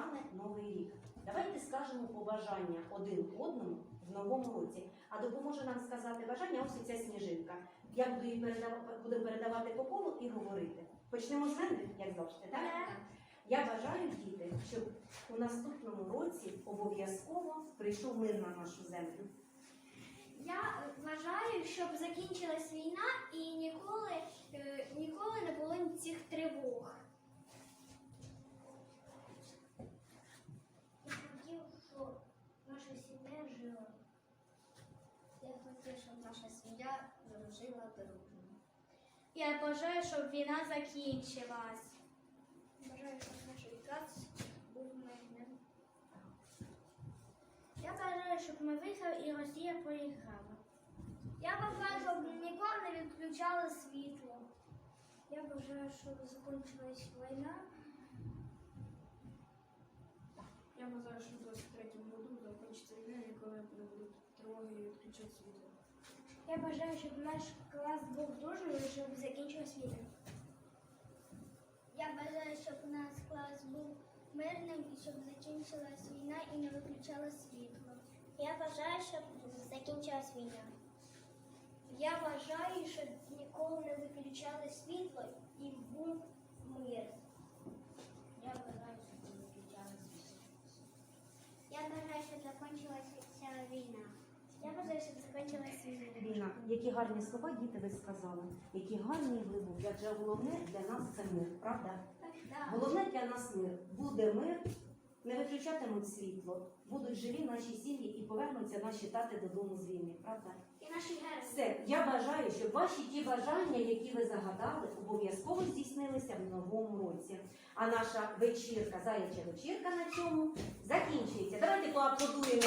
настане новий рік. Давайте скажемо побажання один одному в новому році. А допоможе нам сказати бажання ось ця сніжинка. Я буду її передав... буду передавати по колу і говорити. Почнемо з мене, як завжди, так? Я бажаю діти, щоб у наступному році обов'язково прийшов мир на нашу землю. Я вважаю, щоб закінчилась війна і наша сім'я жила дружно. Я бажаю, щоб війна закінчилась. Бажаю, щоб наш відказ був мирним. Я бажаю, щоб ми виграли і Росія поїхала. Я бажаю, щоб ніколи не відключали світло. Я бажаю, щоб закінчилась війна. Я бажаю, що в 23-му году закончиться війна, ніколи не будуть тривоги і відключать світло. Я бажаю, щоб наш клас був дружним і щоб закінчилась війна. Я бажаю, щоб наш клас був мирним і щоб закінчилась війна і не виключало світло. Я бажаю, щоб закінчилась війна. Я бажаю, щоб ніколи не виключали світло і був мир. Я бажаю, щоб не виключали світло. Я бажаю, щоб закінчилася ця війна. Я бажаю, щоб закінчилась війна. Війна, які гарні слова діти ви сказали, які гарні і глибокі. Адже головне для нас це мир, правда? Головне для нас мир. Буде мир, не виключатимуть світло, будуть живі наші сім'ї і повернуться наші тати додому з війни, правда? І наші герої. Все, я бажаю, щоб ваші ті бажання, які ви загадали, обов'язково здійснилися в новому році. А наша вечірка, заяча вечірка на цьому закінчується. Давайте поаплодуємо.